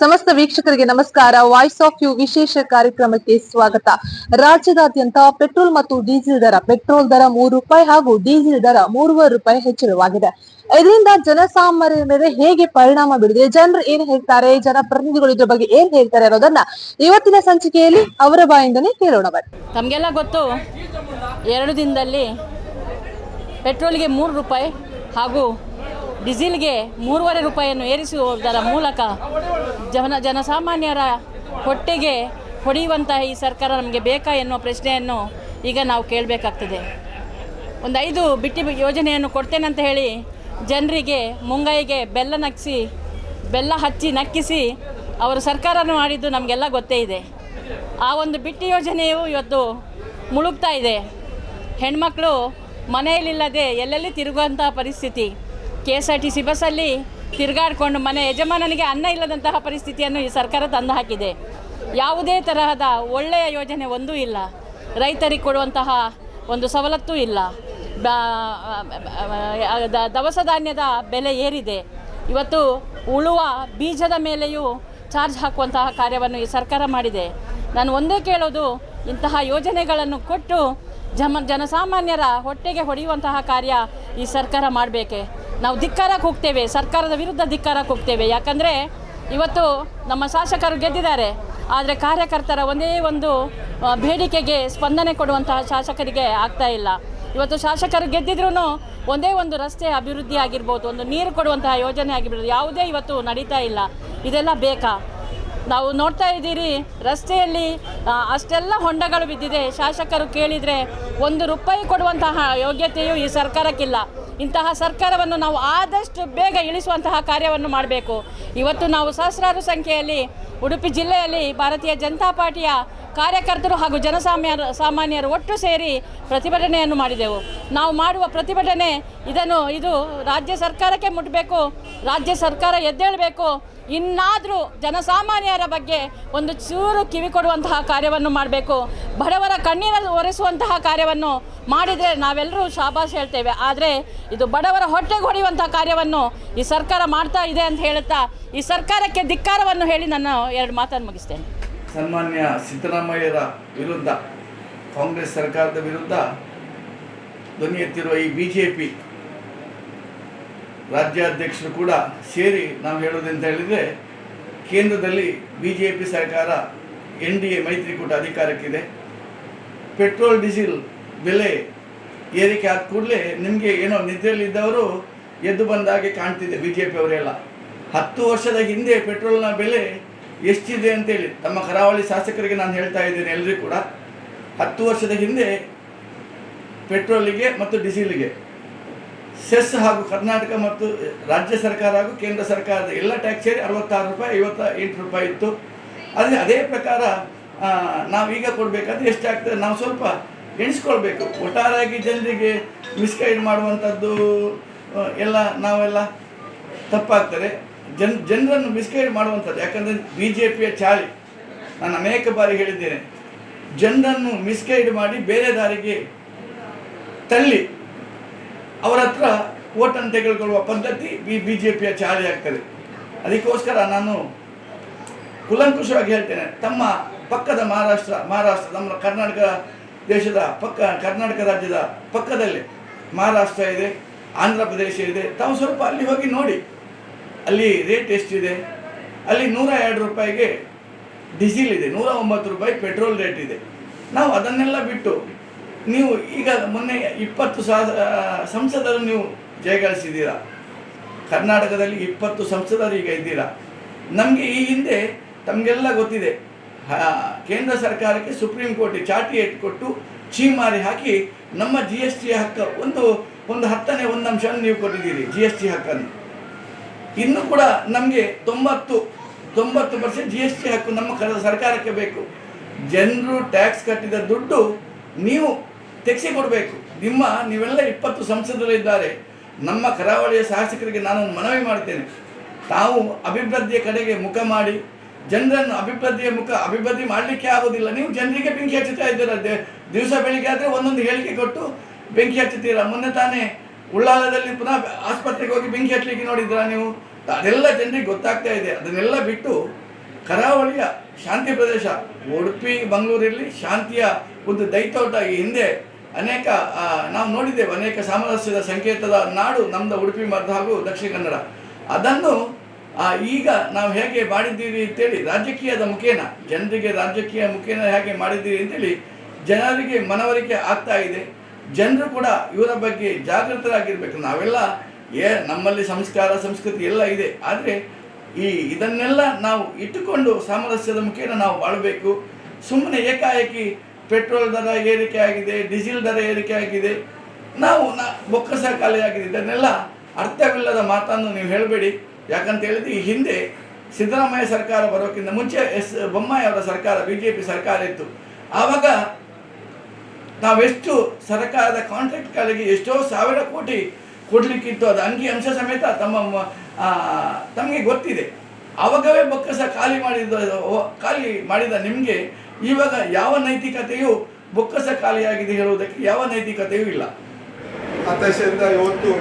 ಸಮಸ್ತ ವೀಕ್ಷಕರಿಗೆ ನಮಸ್ಕಾರ. ವಾಯ್ಸ್ ಆಫ್ ಯು ವಿಶೇಷ ಕಾರ್ಯಕ್ರಮಕ್ಕೆ ಸ್ವಾಗತ. ರಾಜ್ಯದಾದ್ಯಂತ ಪೆಟ್ರೋಲ್ ಮತ್ತು ಡೀಸೆಲ್ ದರ, ಪೆಟ್ರೋಲ್ ದರ ಮೂರು ರೂಪಾಯಿ ಹಾಗೂ ಡೀಸೆಲ್ ದರ ಮೂರುವರೆ ರೂಪಾಯಿ ಹೆಚ್ಚಳವಾಗಿದೆ. ಇದರಿಂದ ಜನಸಾಮಾನ್ಯರ ಮೇಲೆ ಹೇಗೆ ಪರಿಣಾಮ ಬೀರಿದೆ, ಜನರು ಏನ್ ಹೇಳ್ತಾರೆ, ಜನಪ್ರತಿನಿಧಿಗಳು ಇದ್ರ ಬಗ್ಗೆ ಏನ್ ಹೇಳ್ತಾರೆ ಅನ್ನೋದನ್ನ ಇವತ್ತಿನ ಸಂಚಿಕೆಯಲ್ಲಿ ಅವರ ಬಾಯಿಂದನೇ ಕೇಳೋಣ ಬನ್ನಿ. ತಮಗೆಲ್ಲ ಗೊತ್ತು, ಎರಡು ದಿನದಲ್ಲಿ ಪೆಟ್ರೋಲ್ಗೆ ಮೂರು ರೂಪಾಯಿ ಹಾಗೂ ಡೀಸೆಲ್ಗೆ ಮೂರುವರೆ ರೂಪಾಯಿಯನ್ನು ಏರಿಸುವುದರ ಮೂಲಕ ಜನ ಜನಸಾಮಾನ್ಯರ ಹೊಟ್ಟೆಗೆ ಹೊಡೆಯುವಂತಹ ಈ ಸರ್ಕಾರ ನಮಗೆ ಬೇಕಾ ಎನ್ನುವ ಪ್ರಶ್ನೆಯನ್ನು ಈಗ ನಾವು ಕೇಳಬೇಕಾಗ್ತದೆ. ಒಂದು ಐದು ಬಿಟ್ಟಿ ಯೋಜನೆಯನ್ನು ಕೊಡ್ತೇನೆ ಅಂತ ಹೇಳಿ ಜನರಿಗೆ ಮುಂಗೈಗೆ ಬೆಲ್ಲ ನಕ್ಕಿಸಿ ಬೆಲ್ಲ ಹಚ್ಚಿ ನಕ್ಕಿಸಿ ಅವರು ಸರ್ಕಾರ ಮಾಡಿದ್ದು ನಮಗೆಲ್ಲ ಗೊತ್ತೇ ಇದೆ. ಆ ಒಂದು ಬಿಟ್ಟಿ ಯೋಜನೆಯು ಇವತ್ತು ಮುಳುಗ್ತಾ ಇದೆ. ಹೆಣ್ಮಕ್ಳು ಮನೆಯಲ್ಲಿಲ್ಲದೆ ಎಲ್ಲೆಲ್ಲಿ ತಿರುಗುವಂಥ ಪರಿಸ್ಥಿತಿ? K S R T C ಬಸ್ಸಲ್ಲಿ ತಿರುಗಾಡಿಕೊಂಡು ಮನೆ ಯಜಮಾನನಿಗೆ ಅನ್ನ ಇಲ್ಲದಂತಹ ಪರಿಸ್ಥಿತಿಯನ್ನು ಈ ಸರ್ಕಾರ ತಂದು ಹಾಕಿದೆ. ಯಾವುದೇ ತರಹದ ಒಳ್ಳೆಯ ಯೋಜನೆ ಒಂದೂ ಇಲ್ಲ. ರೈತರಿಗೆ ಕೊಡುವಂತಹ ಒಂದು ಸವಲತ್ತು ಇಲ್ಲ. ದವಸ ಧಾನ್ಯದ ಬೆಲೆ ಏರಿದೆ. ಇವತ್ತು ಉಳುವ ಬೀಜದ ಮೇಲೆಯೂ ಚಾರ್ಜ್ ಹಾಕುವಂತಹ ಕಾರ್ಯವನ್ನು ಈ ಸರ್ಕಾರ ಮಾಡಿದೆ. ನಾನು ಒಂದೇ ಕೇಳೋದು, ಇಂತಹ ಯೋಜನೆಗಳನ್ನು ಕೊಟ್ಟು ಜಮ, ಜನಸಾಮಾನ್ಯರ ಹೊಟ್ಟೆಗೆ ಹೊಡೆಯುವಂತಹ ಕಾರ್ಯ ಈ ಸರ್ಕಾರ ಮಾಡಬೇಕೆ? ನಾವು ಧಿಕ್ಕಾರಕ್ಕೆ ಹೋಗ್ತೇವೆ, ಸರ್ಕಾರದ ವಿರುದ್ಧ ಧಿಕ್ಕಾರಕ್ಕೆ ಹೋಗ್ತೇವೆ. ಯಾಕಂದರೆ ಇವತ್ತು ನಮ್ಮ ಶಾಸಕರು ಗೆದ್ದಿದ್ದಾರೆ. ಆದರೆ ಕಾರ್ಯಕರ್ತರ ಒಂದೇ ಒಂದು ಬೇಡಿಕೆಗೆ ಸ್ಪಂದನೆ ಕೊಡುವಂತಹ ಶಾಸಕರಿಗೆ ಆಗ್ತಾ ಇಲ್ಲ. ಇವತ್ತು ಶಾಸಕರು ಗೆದ್ದಿದ್ರೂ ಒಂದೇ ಒಂದು ರಸ್ತೆ ಅಭಿವೃದ್ಧಿ ಆಗಿರ್ಬೋದು, ಒಂದು ನೀರು ಕೊಡುವಂತಹ ಯೋಜನೆ ಆಗಿರ್ಬೋದು, ಯಾವುದೇ ಇವತ್ತು ನಡೀತಾ ಇಲ್ಲ. ಇದೆಲ್ಲ ಬೇಕಾ? ನಾವು ನೋಡ್ತಾ ಇದ್ದೀರಿ, ರಸ್ತೆಯಲ್ಲಿ ಅಷ್ಟೆಲ್ಲ ಹೊಂಡಗಳು ಬಿದ್ದಿದೆ. ಶಾಸಕರು ಕೇಳಿದರೆ ಒಂದು ರೂಪಾಯಿ ಕೊಡುವಂತಹ ಯೋಗ್ಯತೆಯು ಈ ಸರ್ಕಾರಕ್ಕಿಲ್ಲ. ಇಂತಹ ಸರ್ಕಾರವನ್ನು ನಾವು ಆದಷ್ಟು ಬೇಗ ಇಳಿಸುವಂತಹ ಕಾರ್ಯವನ್ನು ಮಾಡಬೇಕು. ಇವತ್ತು ನಾವು ಸಹಸ್ರಾರು ಸಂಖ್ಯೆಯಲ್ಲಿ ಉಡುಪಿ ಜಿಲ್ಲೆಯಲ್ಲಿ ಭಾರತೀಯ ಜನತಾ ಪಾರ್ಟಿಯ ಕಾರ್ಯಕರ್ತರು ಹಾಗೂ ಜನಸಾಮಾನ್ಯರು, ಸಾಮಾನ್ಯರು ಒಟ್ಟು ಸೇರಿ ಪ್ರತಿಭಟನೆಯನ್ನು ಮಾಡಿದೆವು. ನಾವು ಮಾಡುವ ಪ್ರತಿಭಟನೆ ಇದನ್ನು, ಇದು ರಾಜ್ಯ ಸರ್ಕಾರಕ್ಕೆ ಮುಟ್ಟಬೇಕು ರಾಜ್ಯ ಸರ್ಕಾರ ಎದ್ದೇಳಬೇಕು. ಇನ್ನಾದರೂ ಜನಸಾಮಾನ್ಯರ ಬಗ್ಗೆ ಒಂದು ಚೂರು ಕಿವಿ ಕೊಡುವಂತಹ ಕಾರ್ಯವನ್ನು ಮಾಡಬೇಕು. ಬಡವರ ಕಣ್ಣೀರಲ್ಲಿ ಒರೆಸುವಂತಹ ಕಾರ್ಯವನ್ನು ಮಾಡಿದರೆ ನಾವೆಲ್ಲರೂ ಶಾಬಾಸ್ ಹೇಳ್ತೇವೆ. ಆದರೆ ಇದು ಬಡವರ ಹೊಟ್ಟೆಗೆ ಹೊಡೆಯುವಂಥ ಕಾರ್ಯವನ್ನು ಈ ಸರ್ಕಾರ ಮಾಡ್ತಾ ಇದೆ ಅಂತ ಹೇಳುತ್ತಾ ಈ ಸರ್ಕಾರಕ್ಕೆ ಧಿಕ್ಕಾರವನ್ನು ಹೇಳಿ ನಾನು ಎರಡು ಮಾತನ್ನು ಮುಗಿಸ್ತೇನೆ. ಸನ್ಮಾನ್ಯ ಸಿದ್ದರಾಮಯ್ಯರ ವಿರುದ್ಧ, ಕಾಂಗ್ರೆಸ್ ಸರ್ಕಾರದ ವಿರುದ್ಧ ಧ್ವನಿ ಎತ್ತಿರುವ ಈ ಬಿ ಜೆ ಪಿ ರಾಜ್ಯಾಧ್ಯಕ್ಷರು ಕೂಡ ಸೇರಿ ನಾವು ಹೇಳೋದಂತ ಹೇಳಿದರೆ, ಕೇಂದ್ರದಲ್ಲಿ ಬಿ ಜೆ ಪಿ ಸರ್ಕಾರ ಎನ್ ಡಿ ಎ ಮೈತ್ರಿಕೂಟ ಅಧಿಕಾರಕ್ಕಿದೆ. ಪೆಟ್ರೋಲ್, ಡೀಸೆಲ್ ಬೆಲೆ ಏರಿಕೆ ಆದ ಕೂಡಲೇ ನಿಮಗೆ ಏನೋ ನಿದ್ರೆಯಲ್ಲಿದ್ದವರು ಎದ್ದು ಬಂದಾಗೆ ಕಾಣ್ತಿದೆ ಬಿ ಜೆ ಪಿಯವರೆಲ್ಲ ಹತ್ತು ವರ್ಷದ ಹಿಂದೆ ಪೆಟ್ರೋಲ್ನ ಬೆಲೆ ಎಷ್ಟಿದೆ ಅಂತೇಳಿ ತಮ್ಮ ಕರಾವಳಿ ಶಾಸಕರಿಗೆ ನಾನು ಹೇಳ್ತಾ ಇದ್ದೇನೆ ಎಲ್ಲರಿಗೂ ಕೂಡ. ಹತ್ತು ವರ್ಷದ ಹಿಂದೆ ಪೆಟ್ರೋಲಿಗೆ ಮತ್ತು ಡೀಸೆಲಿಗೆ ಸೆಸ್ ಹಾಗೂ ಕರ್ನಾಟಕ ಮತ್ತು ರಾಜ್ಯ ಸರ್ಕಾರ ಹಾಗೂ ಕೇಂದ್ರ ಸರ್ಕಾರದ ಎಲ್ಲ ಟ್ಯಾಕ್ಸ್ ಸೇರಿ ಅರವತ್ತಾರು ರೂಪಾಯಿ, ಐವತ್ತ ಎಂಟು ರೂಪಾಯಿ ಇತ್ತು. ಆದರೆ ಅದೇ ಪ್ರಕಾರ ನಾವು ನಾವೀಗ ಕೊಡಬೇಕಾದ್ರೆ ಎಷ್ಟಾಗ್ತದೆ? ನಾವು ಸ್ವಲ್ಪ ಎಣಿಸ್ಕೊಳ್ಬೇಕು. ಒಟ್ಟಾರೆಯಾಗಿ ಜನರಿಗೆ ಮಿಸ್ಗೈಡ್ ಮಾಡುವಂಥದ್ದು ಎಲ್ಲ ನಾವೆಲ್ಲ ತಪ್ಪಾಗ್ತದೆ. ಜನ್, ಜನರನ್ನು ಮಿಸ್ಗೈಡ್ ಮಾಡುವಂಥದ್ದು. ಯಾಕಂದರೆ ಬಿ ಜೆ ಪಿಯ ಚಾಳಿ. ನಾನು ಅನೇಕ ಬಾರಿ ಹೇಳಿದ್ದೇನೆ. ಜನರನ್ನು ಮಿಸ್ಗೈಡ್ ಮಾಡಿ ಬೇರೆ ದಾರಿಗೆ ತಳ್ಳಿ. ಅವರ ಹತ್ರ ಓಟನ್ನು ತೆಗೆದುಕೊಳ್ಳುವ ಪದ್ಧತಿ ಬಿ ಬಿ ಜೆ ಪಿಯ ಚಾಳಿ ಆಗ್ತದೆ. ಅದಕ್ಕೋಸ್ಕರ ನಾನು ಕುಲಂಕುಷವಾಗಿ ಹೇಳ್ತೇನೆ. ತಮ್ಮ ಪಕ್ಕದ ಮಹಾರಾಷ್ಟ್ರ ಮಹಾರಾಷ್ಟ್ರ, ನಮ್ಮ ಕರ್ನಾಟಕ ದೇಶದ ಪಕ್ಕ ಕರ್ನಾಟಕ ರಾಜ್ಯದ ಪಕ್ಕದಲ್ಲಿ ಮಹಾರಾಷ್ಟ್ರ ಇದೆ, ಆಂಧ್ರ ಪ್ರದೇಶ ಇದೆ. ತಾವು ಸ್ವಲ್ಪ ಅಲ್ಲಿ ಹೋಗಿ ನೋಡಿ. ಅಲ್ಲಿ ರೇಟ್ ಎಷ್ಟಿದೆ? ಅಲ್ಲಿ ನೂರ ಎರಡು ರೂಪಾಯಿಗೆ ಡೀಸೆಲ್ ಇದೆ. ನೂರ ಒಂಬತ್ತು ರೂಪಾಯಿ ಪೆಟ್ರೋಲ್ ರೇಟ್ ಇದೆ. ನಾವು ಅದನ್ನೆಲ್ಲ ಬಿಟ್ಟು ನೀವು ಈಗ ಮೊನ್ನೆ ಇಪ್ಪತ್ತು ಸಾವಿರ ಸಂಸದರು ನೀವು ಜಯಗಳಿಸಿದ್ದೀರಾ ಕರ್ನಾಟಕದಲ್ಲಿ ಇಪ್ಪತ್ತು ಸಂಸದರು ಈಗ ಇದ್ದೀರಾ? ನಮಗೆ ಈ ಹಿಂದೆ ತಮಗೆಲ್ಲ ಗೊತ್ತಿದೆ. ಕೇಂದ್ರ ಸರ್ಕಾರಕ್ಕೆ ಸುಪ್ರೀಂ ಕೋರ್ಟ್ ಚಾಟಿ ಕೊಟ್ಟು ಚೀಮಾರಿ ಹಾಕಿ ನಮ್ಮ ಜಿ ಎಸ್ ಟಿ ಹಕ್ಕ ಒಂದು ಒಂದು ಹತ್ತನೇ ಒಂದು ಅಂಶವನ್ನು ನೀವು ಕೊಟ್ಟಿದ್ದೀರಿ ಜಿ ಎಸ್ ಟಿ ಹಕ್ಕನ್ನು. ಇನ್ನು ಕೂಡ ನಮಗೆ ತೊಂಬತ್ತು ತೊಂಬತ್ತು ಪರ್ಸೆಂಟ್ ಜಿ ಎಸ್ ಟಿ ಹಕ್ಕು ನಮ್ಮ ಕರ, ಸರ್ಕಾರಕ್ಕೆ ಬೇಕು. ಜನರು ಟ್ಯಾಕ್ಸ್ ಕಟ್ಟಿದ ದುಡ್ಡು ನೀವು ತೆಗೆಸಿ ಕೊಡಬೇಕು ನಿಮ್ಮ, ನೀವೆಲ್ಲ ಇಪ್ಪತ್ತು ಸಂಸದರಿದ್ದಾರೆ ನಮ್ಮ ಕರಾವಳಿಯ ಶಾಸಕರಿಗೆ ನಾನು ಮನವಿ ಮಾಡ್ತೇನೆ. ತಾವು ಅಭಿವೃದ್ಧಿಯ ಕಡೆಗೆ ಮುಖ ಮಾಡಿ ಜನರನ್ನು ಅಭಿವೃದ್ಧಿಯ ಮುಖ ಅಭಿವೃದ್ಧಿ ಮಾಡಲಿಕ್ಕೆ ಆಗೋದಿಲ್ಲ. ನೀವು ಜನರಿಗೆ ಬೆಂಕಿ ಹಚ್ಚುತ್ತಾ ಇದ್ದೀರ? ದಿವಸ ಬೆಳಿಗ್ಗೆ ಆದರೆ ಒಂದೊಂದು ಹೇಳಿಕೆ ಕೊಟ್ಟು ಬೆಂಕಿ ಹಚ್ಚುತ್ತೀರಾ? ಮೊನ್ನೆ ತಾನೇ ಉಳ್ಳಾಲದಲ್ಲಿ ಪುನಃ ಆಸ್ಪತ್ರೆಗೆ ಹೋಗಿ ಬೆಂಕಿ ಹಚ್ಚಲಿಕ್ಕೆ ನೋಡಿದ್ರ ನೀವು? ಅದೆಲ್ಲ ಜನರಿಗೆ ಗೊತ್ತಾಗ್ತಾ ಇದೆ. ಅದನ್ನೆಲ್ಲ ಬಿಟ್ಟು ಕರಾವಳಿಯ ಶಾಂತಿ ಪ್ರದೇಶ, ಉಡುಪಿ ಮಂಗಳೂರಲ್ಲಿ ಶಾಂತಿಯ ಒಂದು ದೈತೋಟ ಈ ಹಿಂದೆ ಅನೇಕ ನಾವು ನೋಡಿದ್ದೇವೆ ಅನೇಕ ಸಾಮರಸ್ಯದ ಸಂಕೇತದ ನಾಡು ನಮ್ಮದು ಉಡುಪಿ ಮರ್ದ ಹಾಗೂ ದಕ್ಷಿಣ ಕನ್ನಡ. ಅದನ್ನು ಆ, ಈಗ ನಾವು ಹೇಗೆ ಮಾಡಿದ್ದೀರಿ ಅಂತೇಳಿ ರಾಜಕೀಯದ ಮುಖೇನ ಜನರಿಗೆ ರಾಜಕೀಯ ಮುಖೇನ ಹೇಗೆ ಮಾಡಿದ್ದೀರಿ ಅಂತೇಳಿ ಜನರಿಗೆ ಮನವರಿಕೆ ಆಗ್ತಾ ಇದೆ. ಜನರು ಕೂಡ ಇವರ ಬಗ್ಗೆ ಜಾಗೃತರಾಗಿರ್ಬೇಕು. ನಾವೆಲ್ಲ ಏ ನಮ್ಮಲ್ಲಿ ಸಂಸ್ಕಾರ ಸಂಸ್ಕೃತಿ ಎಲ್ಲ ಇದೆ. ಆದರೆ ಈ ಇದನ್ನೆಲ್ಲ ನಾವು ಇಟ್ಟುಕೊಂಡು ಸಾಮರಸ್ಯದ ಮುಖೇನ ನಾವು ಬಾಳಬೇಕು. ಸುಮ್ಮನೆ ಏಕಾಏಕಿ ಪೆಟ್ರೋಲ್ ದರ ಏರಿಕೆ ಆಗಿದೆ ಡೀಸೆಲ್ ದರ ಏರಿಕೆ ಆಗಿದೆ. ನಾವು ನ ಬೊಕ್ಕಸ ಖಾಲಿ ಆಗಿದೆ ಇದನ್ನೆಲ್ಲ ಅರ್ಥವಿಲ್ಲದ ಮಾತನ್ನು ನೀವು ಹೇಳಬೇಡಿ. ಯಾಕಂತ ಹೇಳಿದ್ರೆ ಈ ಹಿಂದೆ ಸಿದ್ದರಾಮಯ್ಯ ಸರ್ಕಾರ ಬರೋಕ್ಕಿಂತ ಮುಂಚೆ ಎಸ್ ಬೊಮ್ಮಾಯಿ ಅವರ ಸರ್ಕಾರ ಬಿ ಜೆ ಪಿ ಸರ್ಕಾರ ಇತ್ತು. ಆವಾಗ ನಾವೆಷ್ಟು ಸರ್ಕಾರದ ಕಾಂಟ್ರಾಕ್ಟ್ಗಳಿಗೆ ಎಷ್ಟೋ ಸಾವಿರ ಕೋಟಿ ಕೊಡಲಿಕ್ಕಿತ್ತು, ಅದು ಅಂಗಿ ಅಂಶ ಸಮೇತ ತಮ್ಮ ತಮಗೆ ಗೊತ್ತಿದೆ. ಆವಾಗವೇ ಬೊಕ್ಕಸ ಖಾಲಿ ಮಾಡಿದ ಖಾಲಿ ಮಾಡಿದ ನಿಮಗೆ ಇವಾಗ ಯಾವ ನೈತಿಕತೆಯು ಬೊಕ್ಕಸ ಖಾಲಿಯಾಗಿದೆ ಹೇಳುವುದಕ್ಕೆ ಯಾವ ನೈತಿಕತೆಯೂ ಇಲ್ಲ. ಹತಾಶೆಯಿಂದ ಇವತ್ತು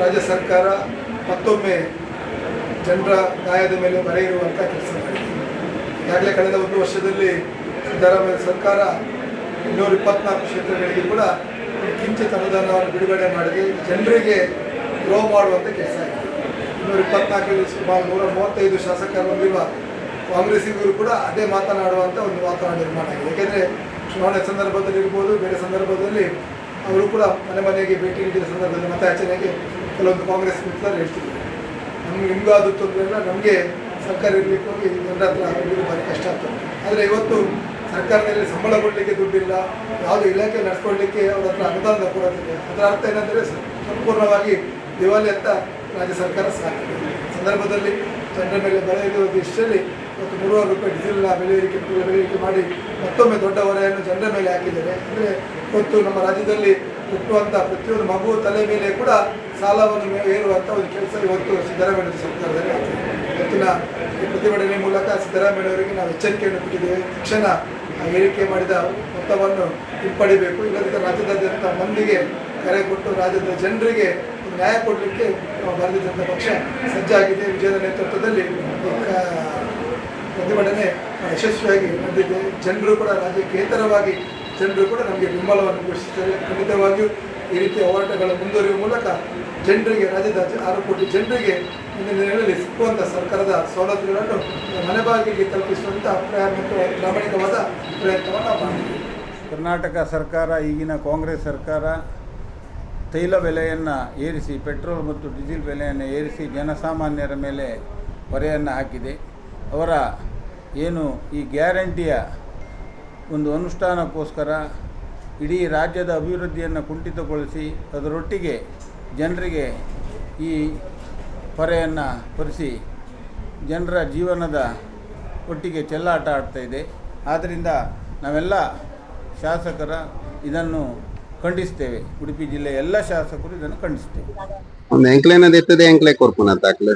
ರಾಜ್ಯ ಸರ್ಕಾರ ಮತ್ತೊಮ್ಮೆ ಜನರ ಗಾಯದ ಮೇಲೆ ಬರೆ ಇರುವಂಥ ಕೆಲಸ ಮಾಡಿದೆ. ಈಗಾಗಲೇ ಕಳೆದ ಒಂದು ವರ್ಷದಲ್ಲಿ ಸಿದ್ದರಾಮಯ್ಯ ಸರ್ಕಾರ ಇನ್ನೂರ ಇಪ್ಪತ್ನಾಲ್ಕು ಕ್ಷೇತ್ರಗಳಿಗೆ ಕೂಡ ಕಿಂಚಿತ್ ಅನುದಾನವನ್ನು ಬಿಡುಗಡೆ ಮಾಡಿದೆ ಜನರಿಗೆ ಗ್ರೋ ಮಾಡುವಂಥ ಕೆಲಸ ಆಗಿದೆ. ಇನ್ನೂರ ಇಪ್ಪತ್ನಾಲ್ಕರಲ್ಲಿ ಸುಮಾರು ನೂರ ಮೂವತ್ತೈದು ಶಾಸಕರು ಹೊಂದಿರುವ ಕಾಂಗ್ರೆಸ್ಸಿಗರು ಕೂಡ ಅದೇ ಮಾತನಾಡುವಂಥ ಒಂದು ವಾತಾವರಣ ನಿರ್ಮಾಣ ಆಗಿದೆ. ಯಾಕೆಂದರೆ ಚುನಾವಣೆ ಸಂದರ್ಭದಲ್ಲಿ ಇರ್ಬೋದು, ಬೇರೆ ಸಂದರ್ಭದಲ್ಲಿ ಅವರು ಕೂಡ ಮನೆ ಮನೆಗೆ ಭೇಟಿ ನೀಡಿದ ಸಂದರ್ಭದಲ್ಲಿ ಮತಯಾಚನೆಗೆ ಕೆಲವೊಂದು ಕಾಂಗ್ರೆಸ್ ಮಿತ್ರರು ಹೇಳ್ತಿದ್ರು ನಮ್ಗೆ ನಿಮಗೂ ಅದು ತೊಂದರೆ ನಮಗೆ ಸರ್ಕಾರ ಇರಲಿಕ್ಕೆ ಹೋಗಿ ಜನರ ಹತ್ರ ಆಗಿರೋದು ಭಾರಿ ಕಷ್ಟ ಆಗ್ತದೆ. ಆದರೆ ಇವತ್ತು ಸರ್ಕಾರದಲ್ಲಿ ಸಂಬಳ ಕೊಡಲಿಕ್ಕೆ ದುಡ್ಡಿಲ್ಲ, ಯಾವುದೇ ಇಲಾಖೆ ನಡೆಸ್ಕೊಳ್ಳಿಕ್ಕೆ ಅವ್ರ ಹತ್ರ ಅನುದಾನ ಕೊಡೋದಿದೆ ಅದರ ಅರ್ಥ ಏನಂದರೆ ಸಂಪೂರ್ಣವಾಗಿ ದಿವಾಲಿ ಅಂತ ರಾಜ್ಯ ಸರ್ಕಾರ ಸಾಕಿದೆ ಸಂದರ್ಭದಲ್ಲಿ ಜನರ ಮೇಲೆ ಇರುವ ಇಷ್ಟರಲ್ಲಿ ಇವತ್ತು ನೂರಾರು ರೂಪಾಯಿ ಡೀಸೆಲ್ನ ಬೆಲೆ ಏರಿಕೆ ಬೆಲೆ ಏರಿಕೆ ಮಾಡಿ ಮತ್ತೊಮ್ಮೆ ದೊಡ್ಡ ಹೊರೆಯನ್ನು ಜನರ ಮೇಲೆ ಹಾಕಿದ್ದಾರೆ. ಅಂದರೆ ಇವತ್ತು ನಮ್ಮ ರಾಜ್ಯದಲ್ಲಿ ಹುಟ್ಟುವಂಥ ಪ್ರತಿಯೊಂದು ಮಗು ತಲೆ ಮೇಲೆ ಕೂಡ ಸಾಲವನ್ನು ನೀವು ಒಂದು ಕೆಲಸ ಇವತ್ತು ಸಿದ್ದರಾಮಯ್ಯ ಸರ್ಕಾರದಲ್ಲಿ. ಇವತ್ತಿನ ಈ ಪ್ರತಿಭಟನೆ ಮೂಲಕ ಸಿದ್ದರಾಮಯ್ಯವರಿಗೆ ನಾವು ಎಚ್ಚರಿಕೆಯನ್ನು ಕೊಟ್ಟಿದ್ದೇವೆ. ತಕ್ಷಣ ಏರಿಕೆ ಮಾಡಿದ ಮೊತ್ತವನ್ನು ಹಿಂಪಡಿಬೇಕು. ಇಲ್ಲದಿದ್ದರೆ ರಾಜ್ಯದಾದ್ಯಂತ ಮಂದಿಗೆ ಕರೆ ಕೊಟ್ಟು ರಾಜ್ಯದ ಜನರಿಗೆ ನ್ಯಾಯ ಕೊಡಲಿಕ್ಕೆ ನಾವು ಪಕ್ಷ ಸಜ್ಜಾಗಿದೆ. ವಿಜಯದ ನೇತೃತ್ವದಲ್ಲಿ ಪ್ರತಿಭಟನೆ ಯಶಸ್ವಿಯಾಗಿ ಬಂದಿದೆ ಜನರು ಕೂಡ ರಾಜ್ಯಕ್ಕೇತರವಾಗಿ ಜನರು ಕೂಡ ನಮಗೆ ಬೆಂಬಲವನ್ನು ಘೋಷಿಸುತ್ತಾರೆ ಖಂಡಿತವಾಗಿಯೂ ಈ ರೀತಿಯ ಹೋರಾಟಗಳು ಮುಂದುವರಿಯುವ ಮೂಲಕ ಜನರಿಗೆ, ರಾಜ್ಯದ ಆರು ಕೋಟಿ ಜನರಿಗೆ ಮುಂದಿನ ದಿನಗಳಲ್ಲಿ ಸಿಕ್ಕುವಂಥ ಸರ್ಕಾರದ ಸವಲತ್ತುಗಳನ್ನು ಮನೆ ಬಾಗಿಲಿಗೆ ತಲುಪಿಸುವಂಥ ಪ್ರಾಮಾಣಿಕವಾದ ಪ್ರಯತ್ನವನ್ನು ನಾವು ಮಾಡಿದ್ದೀವಿ ಕರ್ನಾಟಕ ಸರ್ಕಾರ, ಈಗಿನ ಕಾಂಗ್ರೆಸ್ ಸರ್ಕಾರ ತೈಲ ಬೆಲೆಯನ್ನು ಏರಿಸಿ, ಪೆಟ್ರೋಲ್ ಮತ್ತು ಡೀಸೆಲ್ ಬೆಲೆಯನ್ನು ಏರಿಸಿ ಜನಸಾಮಾನ್ಯರ ಮೇಲೆ ಹೊರೆಯನ್ನು ಹಾಕಿದೆ. ಅವರ ಏನು ಈ ಗ್ಯಾರಂಟಿಯ ಒಂದು ಅನುಷ್ಠಾನಕ್ಕೋಸ್ಕರ ಇಡೀ ರಾಜ್ಯದ ಅಭಿವೃದ್ಧಿಯನ್ನು ಕುಂಠಿತಗೊಳಿಸಿ, ಅದರೊಟ್ಟಿಗೆ ಜನರಿಗೆ ಈ ಹೊರೆಯನ್ನು ಹೊರಿಸಿ ಜನರ ಜೀವನದ ಒಟ್ಟಿಗೆ ಚೆಲ್ಲಾಟ ಆಡ್ತಾ ಇದೆ. ಆದ್ದರಿಂದ ನಾವೆಲ್ಲ ಶಾಸಕರ ಇದನ್ನು ಖಂಡಿಸ್ತೇವೆ. ಉಡುಪಿ ಜಿಲ್ಲೆಯ ಎಲ್ಲ ಶಾಸಕರು ಇದನ್ನು ಖಂಡಿಸ್ತೇವೆ. ಒಂದು ಎಂಕ್ಲೆನದ ಇರ್ತದೆ ಎಂಕ್ಲೆ ಕೊರ್ಪುನ ತಾಕ್ಲೆ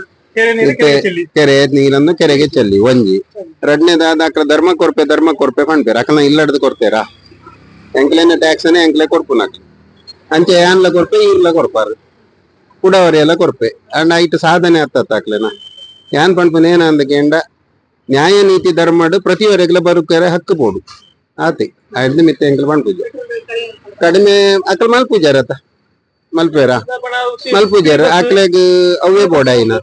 ಕೆರೆ ನೀರನ್ನು ಕೆರೆಗೆ ಚೆಲ್ಲಿ ಒಂಜಿ. ಎರಡನೇದಾದ ಅಕ್ಲ ಧರ್ಮ ಕೊರ್ಪೆ ಧರ್ಮ ಕೊರ್ಪೆ ಪಣ್ಪೇರ ಅಕಲ್ನ ಇಲ್ಲಡ್ದು ಕೊಡ್ತೇರ ಎಂಕ್ಲೇನ ಟ್ಯಾಕ್ಸ್ ಎಂಕ್ಲೆ ಕೊರ್ಪುನ ಅಂಚೆ ಯಾನ್ಲ ಕೊರ್ಪೆ ಇಲ್ಲ ಕೊರ್ಪಾರು ಕುಡವರಿ ಎಲ್ಲ ಕೊರ್ಪೆ ಅಂಡ್ ಐಟ್ ಸಾಧನೆ ಹತ್ತತ್ತ ಅಕ್ಲೆನ ಯಾನ್ ಏನ ಅಂದ ಕೇಂಡ ನ್ಯಾಯ ನೀತಿ ಧರ್ಮಡು ಪ್ರತಿವರೆಗ್ಲ ಬರುಕರೆ ಹಕ್ಕು ಪೋಡು ಆತಿ ಐದು ಮಿತ್ತೆ ಎಂಕ್ಲ ಪಣ್ಪುಜ ಕಡಿಮೆ ಅಕ್ಲ ಮಲ್ಪುಜಾರತ್ತ ಮಲ್ಪೇರ? ಮಲ್ಪೂಜಾರ ಅಕ್ಲೆಗ್ ಅವೇ ಬೋಡಾಯಿನ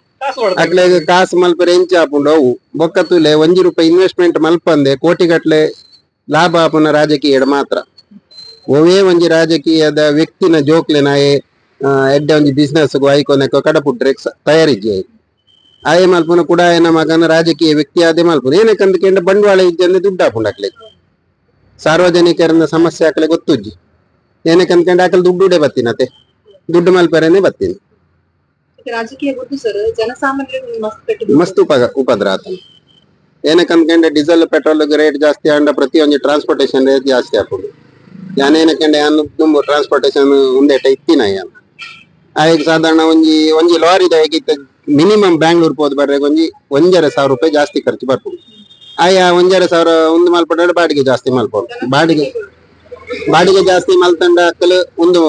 ಅಕ್ಲೆಗ್ ಕಾಸು ಮಲ್ಪೇರ ಎಂಚ ಹಾಪುಂಡು ಅವು ಬೊಕ್ಕ ತುಲೆ ಒಂಜಿ ರೂಪಾಯಿ ಇನ್ವೆಸ್ಟ್ಮೆಂಟ್ ಮಲ್ಪಂದೆ ಕೋಟಿ ಗಟ್ಲೆ ಲಾಭ ಆಪುನ ರಾಜಕೀಯ ಮಾತ್ರ. ಒವೇ ಒಂಜಿ ರಾಜಕೀಯದ ವ್ಯಕ್ತಿನ ಜೋಕ್ಲೆನ ಆ, ಎಡ್ಡೆ ಒಂಜಿ ಬಿಸ್ನೆಸ್ ಐಕೊನಕ ಕಡಪುಟ್ರೆ ತಯಾರಿಜ್ಜೆ ಆಯೆ ಮಲ್ಪುನ ಕೂಡ ಆಯನ ಮಗನ ರಾಜಕೀಯ ವ್ಯಕ್ತಿ ಆದೆ ಮಲ್ಪುನ. ಏನಕ್ಕಂತ ಕೇಂದ್ರ ಬಂಡವಾಳ ಇಜ್ಜಂದೆ ದುಡ್ಡು ಹಾಕೊಂಡಾಕ್ಲೆ? ಸಾರ್ವಜನಿಕರನ್ನ ಸಮಸ್ಯೆ ಹಾಕ್ಲೆ ಗೊತ್ತುಜ್ಜಿ. ಏನಕ್ಕಂತ ಕಂಡು ಹಾಕಲ್ ದುಡ್ಡುಡೆ ಬತ್ತಿನತೆ ದುಡ್ಡು ಮಲ್ಪರೇನೆ ಬತ್ತೀನಿ. ರಾಜಕೀಯ ಗೊತ್ತು ಸರ್ ಜನಸಾಮಾನ್ಯರಿಗೆ ಮಸ್ತ್ ಉಪ ಉಪದ್ರ ಆತ. ಏನಕ್ಕಂದ್ಕಂಡೆ ಡೀಸೆಲ್ ಪೆಟ್ರೋಲ್ ರೇಟ್ ಜಾಸ್ತಿ ಆಂಡ ಪ್ರತಿಯೊಂದು ಟ್ರಾನ್ಸ್ಪೋರ್ಟೇಷನ್ ರೇಟ್ ಜಾಸ್ತಿ ಹಾಕೋದು. ಯಾನೇನಕ್ಕಂಡೆ ಯಾನು ತುಂಬ ಟ್ರಾನ್ಸ್ಪೋರ್ಟೇಷನ್ ಉಂದೆಟ ಇತ್ತಿನ ಯಾನ್ ಆಯ್ಕೆ ಸಾಧಾರಣ ಒಂಜಿ ಒಂಜಿ ಲಾರಿದ ಹೇಗಿತ್ತು? ಮಿನಿಮಮ್ ಬ್ಯಾಂಗ್ಳೂರ್ ಪೋದ್ ಬರ್ರೆ ಒಂಜಿ ಒಂಜರ ಸಾವಿರ ರೂಪಾಯಿ ಜಾಸ್ತಿ ಖರ್ಚು ಬರ್ಬೋದು. ಆಯಾ ಒಂಜರ ಸಾವಿರ ಒಂದು ಮಲ್ಪಟ್ಟ ಬಾಡಿಗೆ ಜಾಸ್ತಿ ಮಲ್ಪಡು ಬಾಡಿಗೆ ಬಾಡಿಗೆ ಜಾಸ್ತಿ ಮಲ್ತಂಡ ಅಕ್ಕಲು ಒಂದು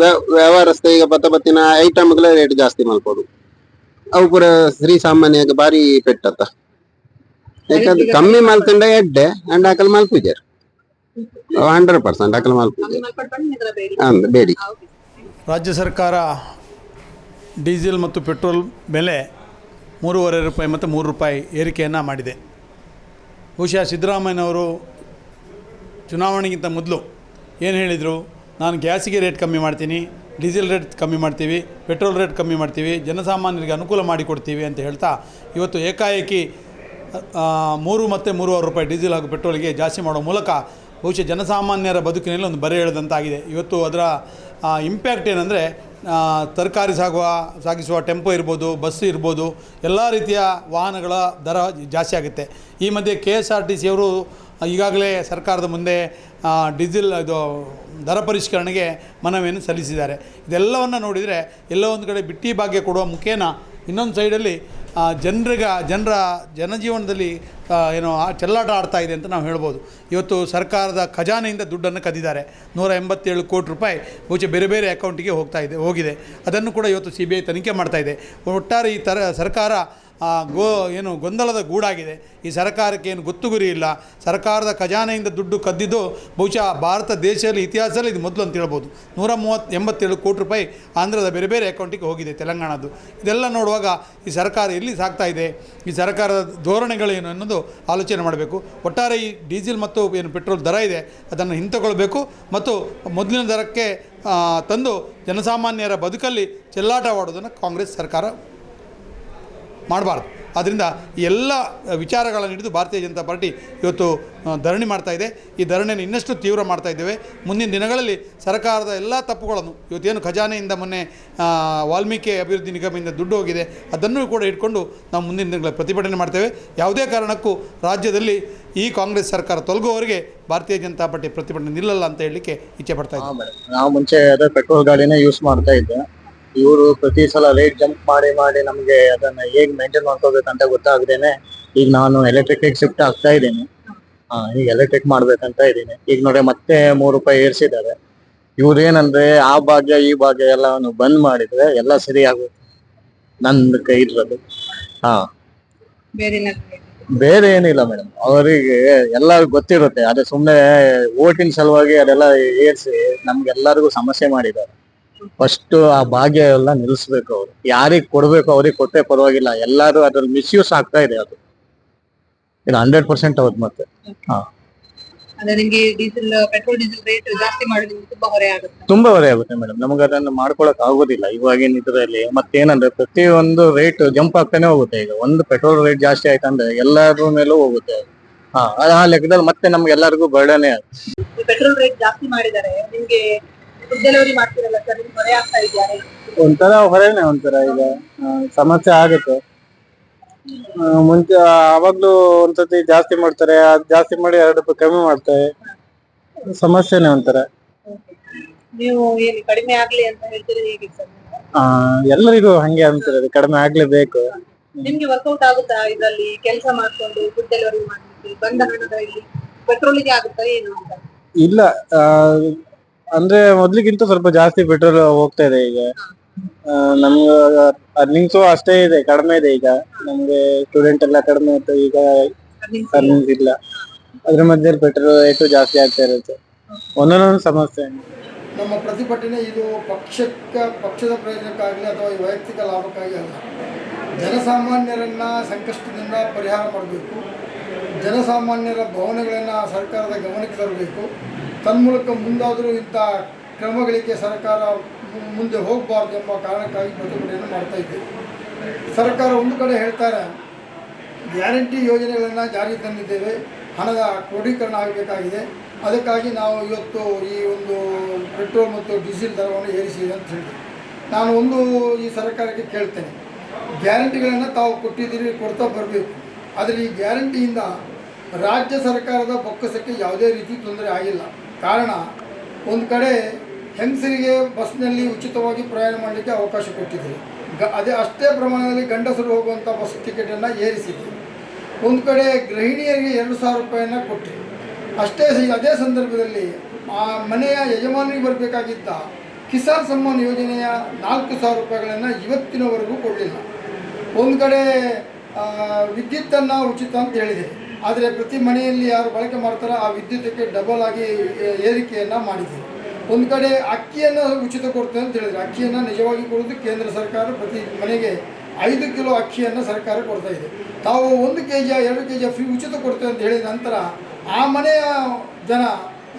ವ್ಯ- ವ್ಯವಹಾರಸ್ಥ ಈಗ ಬತ್ತ ಬತ್ತಿನ ಐಟಮ್ಗಳ ರೇಟ್ ಜಾಸ್ತಿ ಮಲ್ಪಡು ಅವು ಪೂರ ಶ್ರೀ ಸಾಮಾನ್ಯ ಬಾರಿ ಪೆಟ್ಟತ್ತ ಯಾಕಂದ್ರೆ ಕಮ್ಮಿ ಮಲ್ತಂಡ ಎಡ್ಡೆ ಅಂಡ್ ಆಕಲ್ ಮಲ್ಪುಜರ್. ಹಂಡ್ರೆಡ್ ಪರ್ಸೆಂಟ್ ಆಕಲ್ ಮಲ್ಪುಜರ್. ಅಂದ್ರೆ ಬೇಡಿ. ರಾಜ್ಯ ಸರ್ಕಾರ ಡೀಸೆಲ್ ಮತ್ತು ಪೆಟ್ರೋಲ್ ಬೆಲೆ ಮೂರುವರೆ ರೂಪಾಯಿ ಮತ್ತು ಮೂರು ರೂಪಾಯಿ ಏರಿಕೆಯನ್ನು ಮಾಡಿದೆ. ಬಹುಶಃ ಸಿದ್ದರಾಮಯ್ಯನವರು ಚುನಾವಣೆಗಿಂತ ಮೊದಲು ಏನು ಹೇಳಿದರು? ನಾನು ಗ್ಯಾಸಿಗೆ ರೇಟ್ ಕಮ್ಮಿ ಮಾಡ್ತೀನಿ, ಡೀಸೆಲ್ ರೇಟ್ ಕಮ್ಮಿ ಮಾಡ್ತೀವಿ, ಪೆಟ್ರೋಲ್ ರೇಟ್ ಕಮ್ಮಿ ಮಾಡ್ತೀವಿ, ಜನಸಾಮಾನ್ಯರಿಗೆ ಅನುಕೂಲ ಮಾಡಿಕೊಡ್ತೀವಿ ಅಂತ ಹೇಳ್ತಾ ಇವತ್ತು ಏಕಾಏಕಿ ಮೂರು ಮತ್ತು ಮೂರುವರೆ ರೂಪಾಯಿ ಡೀಸೆಲ್ ಹಾಗೂ ಪೆಟ್ರೋಲ್ಗೆ ಜಾಸ್ತಿ ಮಾಡೋ ಮೂಲಕ ಬಹುಶಃ ಜನಸಾಮಾನ್ಯರ ಬದುಕಿನಲ್ಲಿ ಒಂದು ಬರೆ ಎಳೆದಂತಾಗಿದೆ. ಇವತ್ತು ಅದರ ಇಂಪ್ಯಾಕ್ಟ್ ಏನಂದರೆ ತರಕಾರಿ ಸಾಗುವ, ಸಾಗಿಸುವ ಟೆಂಪೋ ಇರ್ಬೋದು ಬಸ್ ಇರ್ಬೋದು, ಎಲ್ಲ ರೀತಿಯ ವಾಹನಗಳ ದರ ಜಾಸ್ತಿ ಆಗುತ್ತೆ. ಈ ಮಧ್ಯೆ ಕೆ ಎಸ್ ಆರ್ ಟಿ ಸಿಯವರು ಈಗಾಗಲೇ ಸರ್ಕಾರದ ಮುಂದೆ ಡೀಸೆಲ್ ಇದು, ದರ ಪರಿಷ್ಕರಣೆಗೆ ಮನವಿಯನ್ನು ಸಲ್ಲಿಸಿದ್ದಾರೆ. ಇದೆಲ್ಲವನ್ನು ನೋಡಿದರೆ ಎಲ್ಲೋ ಒಂದು ಕಡೆ ಬಿಟ್ಟಿ ಭಾಗ್ಯ ಕೊಡುವ ಮುಖೇನ ಇನ್ನೊಂದು ಸೈಡಲ್ಲಿ ಜನರಿಗೆ, ಜನರ ಜನಜೀವನದಲ್ಲಿ ಏನು ಚೆಲ್ಲಾಟ ಆಡ್ತಾ ಇದೆ ಅಂತ ನಾವು ಹೇಳ್ಬೋದು. ಇವತ್ತು ಸರ್ಕಾರದ ಖಜಾನೆಯಿಂದ ದುಡ್ಡನ್ನು ಕದ್ದಿದ್ದಾರೆ. ನೂರ ಎಂಬತ್ತೇಳು ಕೋಟಿ ರೂಪಾಯಿ ಬಹುಶಃ ಬೇರೆ ಬೇರೆ ಅಕೌಂಟಿಗೆ ಹೋಗ್ತಾ ಇದೆ, ಹೋಗಿದೆ. ಅದನ್ನು ಕೂಡ ಇವತ್ತು ಸಿ ಬಿ ಐ ತನಿಖೆ ಮಾಡ್ತಾ ಇದೆ. ಒಟ್ಟಾರೆ ಈ ತರ ಸರ್ಕಾರ ಗೋ, ಏನು, ಗೊಂದಲದ ಗೂಡಾಗಿದೆ. ಈ ಸರ್ಕಾರಕ್ಕೆ ಏನು ಗೊತ್ತು ಗುರಿ ಇಲ್ಲ. ಸರ್ಕಾರದ ಖಜಾನೆಯಿಂದ ದುಡ್ಡು ಕದ್ದಿದ್ದು ಬಹುಶಃ ಭಾರತ ದೇಶದಲ್ಲಿ, ಇತಿಹಾಸದಲ್ಲಿ ಇದು ಮೊದಲು ಅಂತ ಹೇಳ್ಬೋದು. ನೂರ ಮೂವತ್ತು, ಎಂಬತ್ತೇಳು ಕೋಟಿ ರೂಪಾಯಿ ಆಂಧ್ರದ ಬೇರೆ ಬೇರೆ ಅಕೌಂಟಿಗೆ ಹೋಗಿದೆ ತೆಲಂಗಾಣದ್ದು. ಇದೆಲ್ಲ ನೋಡುವಾಗ ಈ ಸರ್ಕಾರ ಎಲ್ಲಿ ಸಾಗ್ತಾ ಇದೆ? ಈ ಸರ್ಕಾರದ ಧೋರಣೆಗಳೇನು ಅನ್ನೋದು ಆಲೋಚನೆ ಮಾಡಬೇಕು. ಒಟ್ಟಾರೆ ಈ ಡೀಸೆಲ್ ಮತ್ತು ಏನು ಪೆಟ್ರೋಲ್ ದರ ಇದೆ, ಅದನ್ನು ಹಿಂತಗೊಳ್ಬೇಕು ಮತ್ತು ಮೊದಲಿನ ದರಕ್ಕೆ ತಂದು ಜನಸಾಮಾನ್ಯರ ಬದುಕಲ್ಲಿ ಚೆಲ್ಲಾಟವಾಡೋದನ್ನು ಕಾಂಗ್ರೆಸ್ ಸರ್ಕಾರ ಮಾಡಬಾರ್ದು. ಆದ್ದರಿಂದ ಎಲ್ಲ ವಿಚಾರಗಳನ್ನು ಹಿಡಿದು ಭಾರತೀಯ ಜನತಾ ಪಾರ್ಟಿ ಇವತ್ತು ಧರಣಿ ಮಾಡ್ತಾ ಇದೆ. ಈ ಧರಣಿಯನ್ನು ಇನ್ನಷ್ಟು ತೀವ್ರ ಮಾಡ್ತಾ ಇದ್ದೇವೆ. ಮುಂದಿನ ದಿನಗಳಲ್ಲಿ ಸರ್ಕಾರದ ಎಲ್ಲ ತಪ್ಪುಗಳನ್ನು, ಇವತ್ತೇನು ಖಜಾನೆಯಿಂದ ಮೊನ್ನೆ ವಾಲ್ಮೀಕಿ ಅಭಿವೃದ್ಧಿ ನಿಗಮದಿಂದ ದುಡ್ಡು ಹೋಗಿದೆ, ಅದನ್ನು ಕೂಡ ಇಟ್ಕೊಂಡು ನಾವು ಮುಂದಿನ ದಿನಗಳಲ್ಲಿ ಪ್ರತಿಭಟನೆ ಮಾಡ್ತೇವೆ. ಯಾವುದೇ ಕಾರಣಕ್ಕೂ ರಾಜ್ಯದಲ್ಲಿ ಈ ಕಾಂಗ್ರೆಸ್ ಸರ್ಕಾರ ತೊಲಗುವವರೆಗೆ ಭಾರತೀಯ ಜನತಾ ಪಾರ್ಟಿ ಪ್ರತಿಭಟನೆ ನಿಲ್ಲಲ್ಲ ಅಂತ ಹೇಳಲಿಕ್ಕೆ ಇಚ್ಛೆ ಪಡ್ತಾ ಇದ್ದೀವಿ ನಾವು ಮುಂಚೆ ಅದೇ ಪೆಟ್ರೋಲ್ ಗಾಡಿನೇ ಯೂಸ್ ಮಾಡ್ತಾ ಇದ್ದೆ. ಇವರು ಪ್ರತಿ ಸಲ ರೇಟ್ ಜಂಪ್ ಮಾಡಿ ಮಾಡಿ ನಮಗೆ ಅದನ್ನ ಹೇಗ್ ಮೇಂಟೈನ್ ಮಾಡ್ಕೋಬೇಕಂತ ಗೊತ್ತಾಗದೇನೆ ಈಗ ನಾನು ಎಲೆಕ್ಟ್ರಿಕ್ ಶಿಫ್ಟ್ ಆಗ್ತಾ ಇದ್ದೀನಿ. ಈಗ ಎಲೆಕ್ಟ್ರಿಕ್ ಮಾಡ್ಬೇಕಂತ ಇದ್ದೀನಿ. ಈಗ ನೋಡಿ ಮತ್ತೆ ಮೂರು ರೂಪಾಯಿ ಏರ್ಸಿದ್ದಾರೆ. ಇವ್ರೇನಂದ್ರೆ ಆ ಭಾಗ್ಯ ಈ ಭಾಗ್ಯ ಎಲ್ಲವನ್ನು ಬಂದ್ ಮಾಡಿದ್ರೆ ಎಲ್ಲ ಸರಿ ಆಗುತ್ತೆ. ನಂದು ಕೈ ಇರೋದು ಹಾ. ಬೇರೆ ಏನಿಲ್ಲ ಮೇಡಮ್ ಅವರಿಗೆ ಎಲ್ಲ ಗೊತ್ತಿರುತ್ತೆ. ಅದೇ ಸುಮ್ಮನೆ ಓಟಿನ ಸಲುವಾಗಿ ಅದೆಲ್ಲ ಏರ್ಸಿ ನಮ್ಗೆಲ್ಲರಿಗೂ ಸಮಸ್ಯೆ ಮಾಡಿದ್ದಾರೆ. ಫಸ್ಟ್ ಆ ಭಾಗ್ಯ ಎಲ್ಲ ನಿಲ್ಲಿಸ್ಬೇಕು ಅವ್ರು. ಯಾರಿಗ್ ಕೊಡ್ಬೇಕು ಅವ್ರಿಗೆ ಕೊಟ್ಟೆ ಪರವಾಗಿಲ್ಲ. ಎಲ್ಲಾರು ಅದ್ರಲ್ಲಿ ಮಿಸ್ಯೂಸ್ ಆಗ್ತಾ ಇದೆ ಅದು. ಇದು ಹಂಡ್ರೆಡ್ ಪರ್ಸೆಂಟ್ ಅವ್ರ ಮತ್ತೆ. ಹಾ. ಅಂದ್ರೆ ನಿಮ್ಗೆ ಡೀಸೆಲ್ ಪೆಟ್ರೋಲ್ ಡೀಸೆಲ್ ರೇಟ್ ಜಾಸ್ತಿ ಮಾಡೋದ್ರಿಂದ ತುಂಬಾ ಹೊರೆ ಆಗುತ್ತೆ. ತುಂಬಾ ಹೊರೆ ಆಗುತ್ತೆ ಮೇಡಮ್ ನಮ್ಗೆ ಅದನ್ನ ಮಾಡ್ಕೊಳಕ್ ಆಗೋದಿಲ್ಲ. ಇವಾಗಿನ ಇದ್ರಲ್ಲಿ ಮತ್ತೇನಂದ್ರೆ ಪ್ರತಿಯೊಂದು ರೇಟ್ ಜಂಪ್ ಆಗ್ತಾನೆ ಹೋಗುತ್ತೆ ಈಗ. ಒಂದು ಪೆಟ್ರೋಲ್ ರೇಟ್ ಜಾಸ್ತಿ ಆಯ್ತಂದ್ರೆ ಎಲ್ಲರ ಮೇಲೂ ಹೋಗುತ್ತೆ ಹಾ ಆ ಲೆಕ್ಕದಲ್ಲಿ ಮತ್ತೆ ನಮ್ಗೆ ಎಲ್ಲರಿಗೂ ಬರ್ಡನೆ ಆಗುತ್ತೆ. ಪೆಟ್ರೋಲ್ ರೇಟ್ ಜಾಸ್ತಿ ಮಾಡಿದ್ದಾರೆ ನಿಮ್ಗೆ ಫುಡ್ ಡೆಲಿವರಿ ಮಾಡ್ತಿರಲ್ಲ ಸರ್? ನಿಮ್ಗೆ ಹೊರೆ ಆಗ್ತಾ ಇದೆಯಾ ಒಂಥರ ಹೊರೆನೆ ಒಂಥರ ಈಗ. ಆ, ಸಮಸ್ಯೆ ಆಗುತ್ತೆ. ಆ, ಮುಂಚೆ ಆವಾಗ್ಲೂ ಒಂದ್ಸತಿ ಜಾಸ್ತಿ ಮಾಡ್ತಾರೆ. ಅದ್ ಜಾಸ್ತಿ ಮಾಡಿ ಎರಡು ರೂಪಾಯಿ ಕಮ್ಮಿ ಮಾಡ್ತಾರೆ. ಸಮಸ್ಯೆನೆ ಒಂಥರ. ನೀವು ಏನು ಕಡಿಮೆ ಆಗ್ಲಿ ಅಂತ ಹೇಳ್ತೀರಿ ಹೇಗೆ ಸರ್ ಆ, ಎಲ್ಲರಿಗೂ ಹಂಗೆ ಅಂತಾರೆ ಕಡಿಮೆ ಆಗ್ಲೇಬೇಕು ನಿಮ್ಗೆ ವರ್ಕೌಟ್ ಆಗುತ್ತಾ ಇದರಲ್ಲಿ? ಕೆಲಸ ಮಾಡ್ಕೊಂಡು ಫುಡ್ ಡೆಲಿವರಿ ಮಾಡ್ಲಿಕ್ಕೆ ಬಂದ ಹಣದಲ್ಲಿ? ಪೆಟ್ರೋಲಿಗೆ ಆಗುತ್ತಾ ಏನು ಅಂತ? ಇಲ್ಲ. ಆ, ಅಂದ್ರೆ ಮೊದ್ಲಿಗಿಂತ ಸ್ವಲ್ಪ ಜಾಸ್ತಿ ಪೆಟ್ರೋಲ್ ಹೋಗ್ತಾ ಇದೆ ಈಗ. ಆ, ನಮ್ಗೆ ಅರ್ನಿಂಗ್ಸು ಅಷ್ಟೇ ಇದೆ ಕಡಿಮೆ ಇದೆ ಈಗ. ನಮ್ಗೆ ಸ್ಟೂಡೆಂಟ್ ಎಲ್ಲ ಕಡಿಮೆ ಇತ್ತು ಈಗ ಅರ್ನಿಂಗ್ಸ್ ಇಲ್ಲ. ಅದ್ರ ಮಧ್ಯೆ ಪೆಟ್ರೋಲ್ ರೇಟು ಜಾಸ್ತಿ ಆಗ್ತಾ ಇರುತ್ತೆ. ಒಂದೊಂದೊಂದು ಸಮಸ್ಯೆ. ನಮ್ಮ ಪ್ರತಿಭಟನೆ ಇದು ಪಕ್ಷಕ್ಕೆ ಪಕ್ಷದ ಪ್ರಯೋಜನಕ್ಕಾಗಲಿ ಅಥವಾ ವೈಯಕ್ತಿಕ ಲಾಭಕ್ಕಾಗಿ ಅಲ್ಲ. ಜನಸಾಮಾನ್ಯರನ್ನ ಸಂಕಷ್ಟದಿಂದ ಪರಿಹಾರ ಮಾಡಬೇಕು. ಜನಸಾಮಾನ್ಯರ ಭಾವನೆಗಳನ್ನು ಸರ್ಕಾರದ ಗಮನಕ್ಕೆ ತರಬೇಕು. ತನ್ಮೂಲಕ ಮುಂದಾದರೂ ಇಂಥ ಕ್ರಮಗಳಿಗೆ ಸರ್ಕಾರ ಮುಂದೆ ಹೋಗಬಾರ್ದು ಎಂಬ ಕಾರಣಕ್ಕಾಗಿ ಪ್ರತಿಭಟನೆಯನ್ನು ಮಾಡ್ತಾ ಇದ್ದೇವೆ ಸರ್ಕಾರ ಒಂದು ಕಡೆ ಹೇಳ್ತಾರೆ, ಗ್ಯಾರಂಟಿ ಯೋಜನೆಗಳನ್ನು ಜಾರಿಗೆ ತಂದಿದ್ದೇವೆ, ಹಣದ ಕ್ರೋಢೀಕರಣ ಆಗಬೇಕಾಗಿದೆ. ಅದಕ್ಕಾಗಿ ನಾವು ಇವತ್ತು ಈ ಒಂದು ಪೆಟ್ರೋಲ್ ಮತ್ತು ಡೀಸೆಲ್ ದರವನ್ನು ಏರಿಸಿದೆ ಅಂತ ಹೇಳಿದೆ ನಾನು ಒಂದು ಈ ಸರ್ಕಾರಕ್ಕೆ ಕೇಳ್ತೇನೆ, ಗ್ಯಾರಂಟಿಗಳನ್ನು ತಾವು ಕೊಟ್ಟಿದ್ದೀರಿ, ಕೊಡ್ತಾ ಬರಬೇಕು. ಆದರೆ ಈ ಗ್ಯಾರಂಟಿಯಿಂದ ರಾಜ್ಯ ಸರ್ಕಾರದ ಬೊಕ್ಕಸಕ್ಕೆ ಯಾವುದೇ ರೀತಿ ತೊಂದರೆ ಆಗಿಲ್ಲ. ಕಾರಣ ಒಂದು ಕಡೆ ಹೆಂಗಸರಿಗೆ ಬಸ್ನಲ್ಲಿ ಉಚಿತವಾಗಿ ಪ್ರಯಾಣ ಮಾಡಲಿಕ್ಕೆ ಅವಕಾಶ ಕೊಟ್ಟಿದ್ದರು ಗ, ಅದೇ ಅಷ್ಟೇ ಪ್ರಮಾಣದಲ್ಲಿ ಗಂಡಸರು ಹೋಗುವಂಥ ಬಸ್ ಟಿಕೆಟನ್ನು ಏರಿಸಿದ್ದೀರಿ ಒಂದು ಕಡೆ ಗೃಹಿಣಿಯರಿಗೆ ಎರಡು ಸಾವಿರ ರೂಪಾಯಿಯನ್ನು ಕೊಟ್ಟರು ಅಷ್ಟೇ ಅದೇ ಸಂದರ್ಭದಲ್ಲಿ ಆ ಮನೆಯ ಯಜಮಾನಿಗೆ ಬರಬೇಕಾಗಿದ್ದ ಕಿಸಾನ್ ಸಮ್ಮಾನ್ ಯೋಜನೆಯ ನಾಲ್ಕು ಸಾವಿರ ರೂಪಾಯಿಗಳನ್ನು ಇವತ್ತಿನವರೆಗೂ ಕೊಡಲಿಲ್ಲ. ಒಂದು ಕಡೆ ವಿದ್ಯುತ್ತನ್ನು ಉಚಿತ ಅಂತ ಹೇಳಿದೆ. ಆದರೆ ಪ್ರತಿ ಮನೆಯಲ್ಲಿ ಯಾರು ಬಳಕೆ ಮಾಡ್ತಾರೋ ಆ ವಿದ್ಯುತ್ತಕ್ಕೆ ಡಬಲ್ ಆಗಿ ಏರಿಕೆಯನ್ನು ಮಾಡಿದೆ ಒಂದು ಕಡೆ ಅಕ್ಕಿಯನ್ನು ಉಚಿತ ಕೊಡ್ತೇವೆ ಅಂತ ಹೇಳಿದರೆ. ಅಕ್ಕಿಯನ್ನು ನಿಜವಾಗಿ ಕೊಡೋದು ಕೇಂದ್ರ ಸರ್ಕಾರ, ಪ್ರತಿ ಮನೆಗೆ ಐದು ಕಿಲೋ ಅಕ್ಕಿಯನ್ನು ಸರ್ಕಾರ ಕೊಡ್ತಾ ಇದೆ. ತಾವು ಒಂದು ಕೆ ಜಿಯ ಎರಡು ಕೆ ಜಿಯ ಫ್ರೀ ಉಚಿತ ಕೊಡ್ತೇವೆ ಅಂತ ಹೇಳಿದ ನಂತರ ಆ ಮನೆಯ ಜನ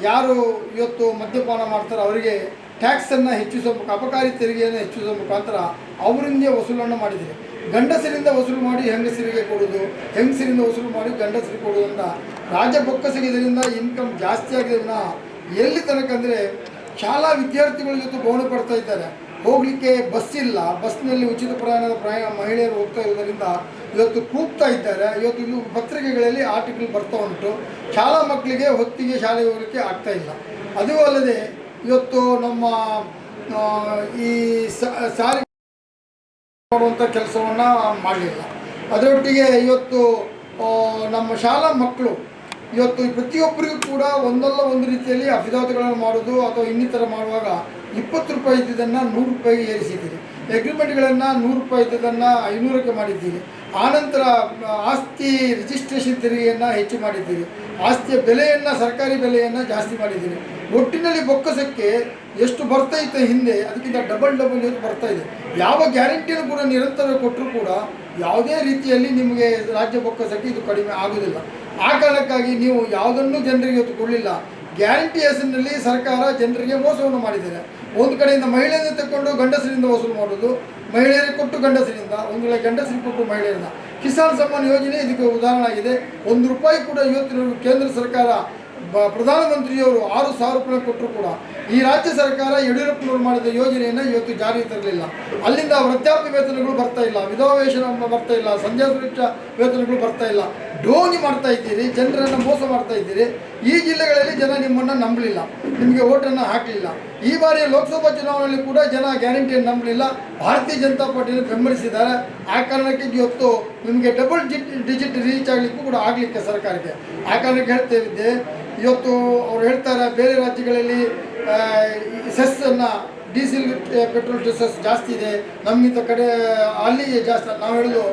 ಯಾರು ಇವತ್ತು ಮದ್ಯಪಾನ ಮಾಡ್ತಾರೋ ಅವರಿಗೆ ಟ್ಯಾಕ್ಸನ್ನು ಹೆಚ್ಚಿಸುವ ಅಪಕಾರಿ ತೆರಿಗೆಯನ್ನು ಹೆಚ್ಚಿಸೋ ಮುಖಾಂತರ ಅವರಿಂದ ವಸೂಲನ್ನು ಮಾಡಿದ್ದಾರೆ. ಗಂಡಸರಿಂದ ವಸೂಲು ಮಾಡಿ ಹೆಂಗಸರಿಗೆ ಕೊಡೋದು ಹೆಂಗಸರಿಂದ ವಸೂಲು ಮಾಡಿ ಗಂಡಸರಿಗೆ ಕೊಡೋದು ಅಂತ ರಾಜ್ಯ ಬೊಕ್ಕಸಿಗೆ ಇನ್ಕಮ್ ಜಾಸ್ತಿ ಆಗಿದೆ ಎಲ್ಲಿ ತನಕ ಅಂದರೆ ಶಾಲಾ ವಿದ್ಯಾರ್ಥಿಗಳ ಜೊತೆ ಬೋಣೆ ಪಡ್ತಾ ಇದ್ದಾರೆ. ಹೋಗಲಿಕ್ಕೆ ಬಸ್ ಇಲ್ಲ ಬಸ್ನಲ್ಲಿ ಉಚಿತ ಪ್ರಯಾಣದ ಪ್ರಯಾಣ ಮಹಿಳೆಯರು ಹೋಗ್ತಾ ಇರೋದರಿಂದ ಇವತ್ತು ಕೂಗ್ತಾ ಇದ್ದಾರೆ. ಇವತ್ತು ಇಲ್ಲಿ ಪತ್ರಿಕೆಗಳಲ್ಲಿ ಆರ್ಟಿಕಲ್ ಬರ್ತಾ ಉಂಟು. ಶಾಲಾ ಮಕ್ಕಳಿಗೆ ಹೊತ್ತಿಗೆ ಶಾಲೆಗೆ ಹೋಗಲಿಕ್ಕೆ ಆಗ್ತಾ ಇಲ್ಲ. ಅದೂ ಅಲ್ಲದೆ ಇವತ್ತು ನಮ್ಮ ಈ ಸಾರಿ ಮಾಡುವಂಥ ಕೆಲಸವನ್ನು ಮಾಡಲಿಲ್ಲ. ಅದರೊಟ್ಟಿಗೆ ಇವತ್ತು ನಮ್ಮ ಶಾಲಾ ಮಕ್ಕಳು, ಇವತ್ತು ಪ್ರತಿಯೊಬ್ಬರಿಗೂ ಕೂಡ ಒಂದಲ್ಲ ಒಂದು ರೀತಿಯಲ್ಲಿ ಅಫಿದಾತುಗಳನ್ನು ಮಾಡೋದು ಅಥವಾ ಇನ್ನಿತರ ಮಾಡುವಾಗ ಇಪ್ಪತ್ತು ರೂಪಾಯಿ ಇದ್ದಿದ್ದನ್ನು ನೂರು ರೂಪಾಯಿಗೆ ಏರಿಸಿದ್ದೀರಿ. ಅಗ್ರಿಮೆಂಟ್ಗಳನ್ನು ನೂರು ರೂಪಾಯಿ ಇದ್ದದನ್ನು ಐನೂರಕ್ಕೆ ಮಾಡಿದ್ದೀರಿ. ಆನಂತರ ಆಸ್ತಿ ರಿಜಿಸ್ಟ್ರೇಷನ್ ತೆರಿಗೆಯನ್ನು ಹೆಚ್ಚು ಮಾಡಿದ್ದೀರಿ. ಆಸ್ತಿಯ ಬೆಲೆಯನ್ನು, ಸರ್ಕಾರಿ ಬೆಲೆಯನ್ನು ಜಾಸ್ತಿ ಮಾಡಿದ್ದೀರಿ. ಒಟ್ಟಿನಲ್ಲಿ ಬೊಕ್ಕಸಕ್ಕೆ ಎಷ್ಟು ಬರ್ತಾ ಇತ್ತು ಹಿಂದೆ, ಅದಕ್ಕಿಂತ ಡಬಲ್ ಡಬಲ್ ಇವತ್ತು ಬರ್ತಾ ಇದೆ ಯಾವ ಗ್ಯಾರಂಟಿಯನ್ನು ಕೂಡ ನಿರಂತರ ಕೊಟ್ಟರೂ ಕೂಡ ಯಾವುದೇ ರೀತಿಯಲ್ಲಿ ನಿಮಗೆ ರಾಜ್ಯ ಬೊಕ್ಕಸಕ್ಕೆ ಇದು ಕಡಿಮೆ ಆಗೋದಿಲ್ಲ ಆ ಕಾರಣಕ್ಕಾಗಿ ನೀವು ಯಾವುದನ್ನು ಜನರಿಗೆ ಇವತ್ತು ಕೊಡಲಿಲ್ಲ ಗ್ಯಾರಂಟಿ ಹೆಸರಿನಲ್ಲಿ ಸರ್ಕಾರ ಜನರಿಗೆ ಮೋಸವನ್ನು ಮಾಡಿದ್ದಾರೆ. ಒಂದು ಕಡೆಯಿಂದ ಮಹಿಳೆಯರಿಂದ ತಗೊಂಡು ಗಂಡಸರಿಂದ ವಸೂಲು ಮಾಡೋದು ಮಹಿಳೆಯರಿಗೆ ಕೊಟ್ಟು ಗಂಡಸರಿಂದ, ಒಂದು ವೇಳೆ ಗಂಡಸರಿಗೆ ಕೊಟ್ಟು ಮಹಿಳೆಯರಿಂದ ಕಿಸಾನ್ ಸಮ್ಮಾನ್ ಯೋಜನೆ ಇದಕ್ಕೆ ಉದಾಹರಣೆ ಆಗಿದೆ. ಒಂದು ರೂಪಾಯಿ ಕೂಡ ಇವತ್ತಿನ ಕೇಂದ್ರ ಸರ್ಕಾರ, ಬ- ಪ್ರಧಾನಮಂತ್ರಿಯವರು ಆರು ಸಾವಿರ ರೂಪಾಯಿ ಕೊಟ್ಟರು ಕೂಡ. ಈ ರಾಜ್ಯ ಸರ್ಕಾರ ಯಡಿಯೂರಪ್ಪನವರು ಮಾಡಿದ ಯೋಜನೆಯನ್ನು ಇವತ್ತು ಜಾರಿಗೆ ತರಲಿಲ್ಲ. ಅಲ್ಲಿಂದ ವೃದ್ಧಾಪ್ಯ ವೇತನಗಳು ಬರ್ತಾ ಇಲ್ಲ, ವಿಧವಾವೇಶನ ಬರ್ತಾ ಇಲ್ಲ ಸಂಧ್ಯಾ ಸುರಕ್ಷಾ ವೇತನಗಳು ಬರ್ತಾ ಇಲ್ಲ. ಡೋನಿ ಮಾಡ್ತಾ ಇದ್ದೀರಿ, ಜನರನ್ನು ಮೋಸ ಮಾಡ್ತಾ ಇದ್ದೀರಿ. ಈ ಜಿಲ್ಲೆಗಳಲ್ಲಿ ಜನ ನಿಮ್ಮನ್ನು ನಂಬಲಿಲ್ಲ. ನಿಮಗೆ ಓಟನ್ನು ಹಾಕಲಿಲ್ಲ. ಈ ಬಾರಿ ಲೋಕಸಭಾ ಚುನಾವಣೆಯಲ್ಲಿ ಕೂಡ ಜನ ಗ್ಯಾರಂಟಿಯನ್ನು ನಂಬಲಿಲ್ಲ. ಭಾರತೀಯ ಜನತಾ ಪಾರ್ಟಿಯನ್ನು ಬೆಂಬಲಿಸಿದ್ದಾರೆ. ಆ ಕಾರಣಕ್ಕೆ ಇವತ್ತು ನಿಮಗೆ ಡಬಲ್ ಡಿಜಿಟ್ ರೀಚ್ ಆಗಲಿಕ್ಕೂ ಕೂಡ ಆಗಲಿಕ್ಕೆ ಸರ್ಕಾರಕ್ಕೆ. ಆ ಕಾರಣಕ್ಕೆ ಹೇಳ್ತೇವಿದ್ದೆ ಇವತ್ತು ಅವ್ರು ಹೇಳ್ತಾರೆ ಬೇರೆ ರಾಜ್ಯಗಳಲ್ಲಿ ಸೆಸ್ಸನ್ನು ಡೀಸೆಲ್ ಪೆಟ್ರೋಲ್ ಸೆಸ್ ಜಾಸ್ತಿ ಇದೆ. ನಮ್ಮಿಂದ ಕಡೆ ಅಲ್ಲಿ ಜಾಸ್ತಿ. ನಾವು ಹೇಳೋದು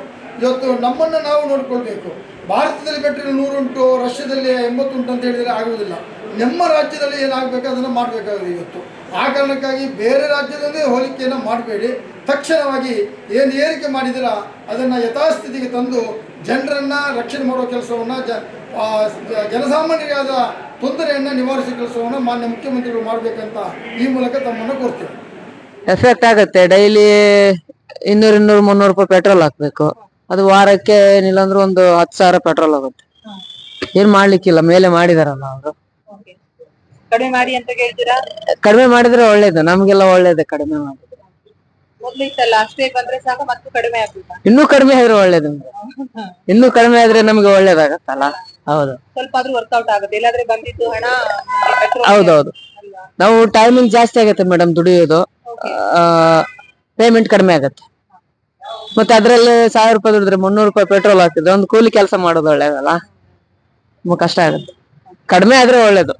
ಇವತ್ತು ನಮ್ಮನ್ನು ನಾವು ನೋಡ್ಕೊಳ್ಬೇಕು. ಭಾರತದಲ್ಲಿ ಪೆಟ್ರೋಲ್ ನೂರುಂಟು ರಷ್ಯಾದಲ್ಲಿ ಎಂಬತ್ತುಂಟು ಅಂತ ಹೇಳಿದರೆ ಆಗುವುದಿಲ್ಲ. ನಮ್ಮ ರಾಜ್ಯದಲ್ಲಿ ಏನಾಗಬೇಕು ಅದನ್ನು ಮಾಡಬೇಕಾಗಿದೆ ಇವತ್ತು. ಆ ಕಾರಣಕ್ಕಾಗಿ ಬೇರೆ ರಾಜ್ಯದಲ್ಲೇ ಹೋಲಿಕೆಯನ್ನು ಮಾಡಬೇಡಿ. ತಕ್ಷಣವಾಗಿ ಏನು ಏರಿಕೆ ಮಾಡಿದಿರ ಅದನ್ನು ಯಥಾಸ್ಥಿತಿಗೆ ತಂದು ಜನರನ್ನು ರಕ್ಷಣೆ ಮಾಡೋ ಕೆಲಸವನ್ನು ಜ ಆ, ಜ- ಜನಸಾಮಾನ್ಯರಿಗಾದ ತೊಂದರೆಯನ್ನು ನಿವಾರಿಸುವ ಕೆಲಸವನ್ನು ಮಾನ್ಯ ಮುಖ್ಯಮಂತ್ರಿಗಳು ಮಾಡಬೇಕಂತ ಈ ಮೂಲಕ ತಮ್ಮನ್ನು ಕೋರ್ತೇವೆ ಎಫೆಕ್ಟ್ ಆಗುತ್ತೆ. ಡೈಲಿ ಇನ್ನೂರು ಇನ್ನೂರು ಮುನ್ನೂರು ರೂಪಾಯಿ ಪೆಟ್ರೋಲ್ ಹಾಕ್ಬೇಕು. ಅದು ವಾರಕ್ಕೆ ಏನಿಲ್ಲ ಅಂದ್ರೆ ಒಂದು ಹತ್ತು ಸಾವಿರ ಪೆಟ್ರೋಲ್ ಹೋಗುತ್ತೆ ಏನ್ ಮಾಡ್ಲಿಕ್ಕಿಲ್ಲ ಮೇಲೆ ಮಾಡಿದಾರಲ್ಲ ಅವರು. ಕಡಿಮೆ ಮಾಡಿ ಅಂತ ಕೇಳ್ತೀರಾ? ಕಡಿಮೆ ಮಾಡಿದ್ರೆ ಒಳ್ಳೇದು ನಮ್ಗೆಲ್ಲ ಒಳ್ಳೇದೇ ಕಡಿಮೆ ಮಾಡಿದ್ರೆ. ಮೊದ್ಲು ಇತ್ತಲ್ಲ ಅಷ್ಟೇ ಬಂದ್ರೆ ಸಾಕು ಮತ್ತು ಕಡಿಮೆ ಇನ್ನೂ ಕಡಿಮೆ ಆದ್ರೆ ಒಳ್ಳೇದು ಇನ್ನೂ ಕಡಿಮೆ ಆದ್ರೆ ನಮ್ಗೆ ಒಳ್ಳೇದಾಗತ್ತಲ್ಲ? ಹೌದು. ಸ್ವಲ್ಪ ಆದ್ರೂ ವರ್ಕೌಟ್ ಆಗುತ್ತೆ ಇಲ್ಲಾದ್ರೆ ಬಂದಿದ್ದು ಹಣ petrol ಗೆ ಹೌದೌದು. ಅಲ್ವಾ? ನಾವು ಟೈಮಿಂಗ್ ಜಾಸ್ತಿ ಆಗುತ್ತೆ ಮೇಡಮ್ ದುಡಿಯೋದು. ಪೇಮೆಂಟ್ ಕಡಿಮೆ ಆಗತ್ತೆ. ಮತ್ತೆ ಅದ್ರಲ್ಲಿ ಸಾವಿರ ರೂಪಾಯಿ ದುಡಿದ್ರೆ ಮುನ್ನೂರು ರೂಪಾಯಿ ಪೆಟ್ರೋಲ್ ಹಾಕಿದ್ರೆ ಒಂದು ಕೂಲಿ ಕೆಲಸ ಮಾಡೋದು ಒಳ್ಳೇದಲ್ಲ? ತುಂಬಾ ಕಷ್ಟ ಆಗುತ್ತೆ. ಕಡಿಮೆ ಆದ್ರೆ ಒಳ್ಳೇದು.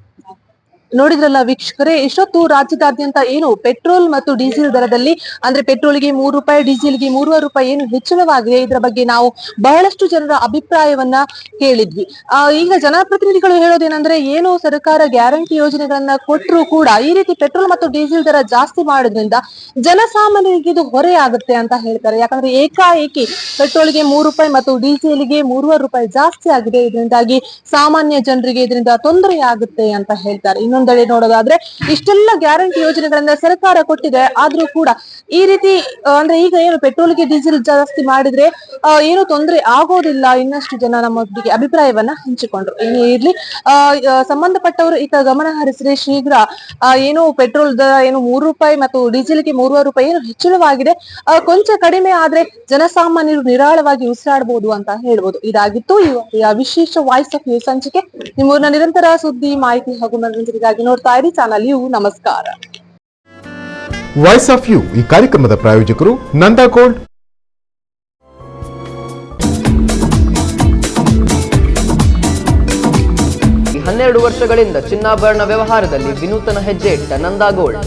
ನೋಡಿದ್ರಲ್ಲ ವೀಕ್ಷಕರೇ ಇಷ್ಟೊತ್ತು ರಾಜ್ಯದಾದ್ಯಂತ ಏನು ಪೆಟ್ರೋಲ್ ಮತ್ತು ಡೀಸೆಲ್ ದರದಲ್ಲಿ, ಅಂದ್ರೆ ಪೆಟ್ರೋಲ್ಗೆ ಮೂರು ರೂಪಾಯಿ, ಡೀಸೆಲ್ಗೆ ಮೂರುವರೆ ರೂಪಾಯಿ ಏನು ಹೆಚ್ಚಳವಾಗಿದೆ, ಇದರ ಬಗ್ಗೆ ನಾವು ಬಹಳಷ್ಟು ಜನರ ಅಭಿಪ್ರಾಯವನ್ನ ಕೇಳಿದ್ವಿ. ಈಗ ಜನಪ್ರತಿನಿಧಿಗಳು ಹೇಳೋದೇನಂದ್ರೆ, ಏನು ಸರ್ಕಾರ ಗ್ಯಾರಂಟಿ ಯೋಜನೆಗಳನ್ನ ಕೊಟ್ಟರು ಕೂಡ ಈ ರೀತಿ ಪೆಟ್ರೋಲ್ ಮತ್ತು ಡೀಸೆಲ್ ದರ ಜಾಸ್ತಿ ಮಾಡೋದ್ರಿಂದ ಜನಸಾಮಾನ್ಯರಿಗೆ ಇದು ಹೊರೆ ಆಗುತ್ತೆ ಅಂತ ಹೇಳ್ತಾರೆ. ಯಾಕಂದ್ರೆ ಏಕಾಏಕಿ ಪೆಟ್ರೋಲ್ಗೆ ಮೂರು ರೂಪಾಯಿ ಮತ್ತು ಡೀಸೆಲ್ಗೆ ಮೂರುವರೆ ರೂಪಾಯಿ ಜಾಸ್ತಿ ಆಗಿದೆ, ಇದರಿಂದಾಗಿ ಸಾಮಾನ್ಯ ಜನರಿಗೆ ಇದರಿಂದ ತೊಂದರೆ ಆಗುತ್ತೆ ಅಂತ ಹೇಳ್ತಾರೆ. ಇನ್ನೊಂದು ಇನ್ನೊಂದೆಡೆ ನೋಡೋದಾದ್ರೆ ಇಷ್ಟೆಲ್ಲ ಗ್ಯಾರಂಟಿ ಯೋಜನೆಗಳನ್ನ ಸರ್ಕಾರ ಕೊಟ್ಟಿದೆ, ಆದ್ರೂ ಕೂಡ ಈ ರೀತಿ ಅಂದ್ರೆ ಈಗ ಏನು ಪೆಟ್ರೋಲ್ಗೆ ಡೀಸೆಲ್ ಜಾಸ್ತಿ ಮಾಡಿದ್ರೆ ಏನು ತೊಂದರೆ ಆಗೋದಿಲ್ಲ ಇನ್ನಷ್ಟು ಜನ ನಮ್ಮೊಟ್ಟಿಗೆ ಅಭಿಪ್ರಾಯವನ್ನ ಹಂಚಿಕೊಂಡ್ರು. ಏನೇ ಇರ್ಲಿ ಸಂಬಂಧಪಟ್ಟವರು ಈಗ ಗಮನ ಹರಿಸಿದ್ರೆ ಶೀಘ್ರ ಏನು ಪೆಟ್ರೋಲ್ ದರ ಏನು ಮೂರು ರೂಪಾಯಿ ಮತ್ತು ಡೀಸೆಲ್ಗೆ ಮೂರುವರೆ ರೂಪಾಯಿ ಏನು ಹೆಚ್ಚಳವಾಗಿದೆ ಕೊಂಚ ಕಡಿಮೆ ಆದ್ರೆ ಜನಸಾಮಾನ್ಯರು ನಿರಾಳವಾಗಿ ಉಸಿರಾಡಬಹುದು ಅಂತ ಹೇಳ್ಬೋದು. ಇದಾಗಿತ್ತು ವಿಶೇಷ ವಾಯ್ಸ್ ಆಫ್ ನ್ಯೂಸ್ ಸಂಚಿಕೆ ನಿಮ್ಮೂರಿನ ನಿರಂತರ ಸುದ್ದಿ, ಮಾಹಿತಿ ಹಾಗೂ ಮನರಂಜನೆಗಾಗಿ ನೋಡ್ತಾ ಇರಿ ಚಾನಲ್ ಯು ನಮಸ್ಕಾರ. ವಾಯ್ಸ್ ಆಫ್ ಯು ಈ ಕಾರ್ಯಕ್ರಮದ ಪ್ರಾಯೋಜಕರು ನಂದಾ ಗೋಲ್ಡ್ ಈ ಹನ್ನೆರಡು ವರ್ಷಗಳಿಂದ ಚಿನ್ನಾಭರಣ ವ್ಯವಹಾರದಲ್ಲಿ ವಿನೂತನ ಹೆಜ್ಜೆ ಇಟ್ಟ ನಂದಾ ಗೋಲ್ಡ್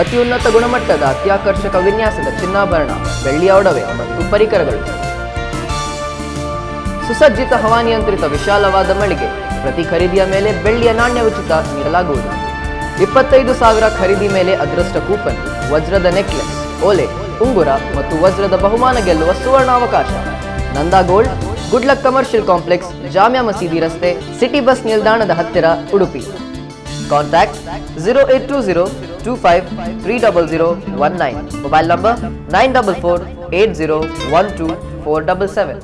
ಅತ್ಯುನ್ನತ ಗುಣಮಟ್ಟದ ಅತ್ಯಾಕರ್ಷಕ ವಿನ್ಯಾಸದ ಚಿನ್ನಾಭರಣ ಬೆಳ್ಳಿಯ ಒಡವೆ ಮತ್ತು ಪರಿಕರಗಳು. ಸುಸಜ್ಜಿತ ಹವಾನಿಯಂತ್ರಿತ ವಿಶಾಲವಾದ ಮಳಿಗೆ ಪ್ರತಿ ಖರೀದಿಯ ಮೇಲೆ ಬೆಳ್ಳಿಯ ನಾಣ್ಯ ಉಚಿತ ನೀಡಲಾಗುವುದು. ಇಪ್ಪತ್ತೈದು ಸಾವಿರ ಖರೀದಿ ಮೇಲೆ ಅದೃಷ್ಟ ಕೂಪನ್, ವಜ್ರದ ನೆಕ್ಲೆಸ್, ಓಲೆ, ಉಂಗುರ ಮತ್ತು ವಜ್ರದ ಬಹುಮಾನ ಗೆಲ್ಲುವ ಸುವರ್ಣಾವಕಾಶ. Nanda gold, good luck commercial complex, Jamia ಮಸೀದಿ ರಸ್ತೆ, ಸಿಟಿ ಬಸ್ ನಿಲ್ದಾಣದ ಹತ್ತಿರ Udupi. Contact zero eight two zero two five three double zero one nine. Mobile number nine double four eight zero one two four double seven.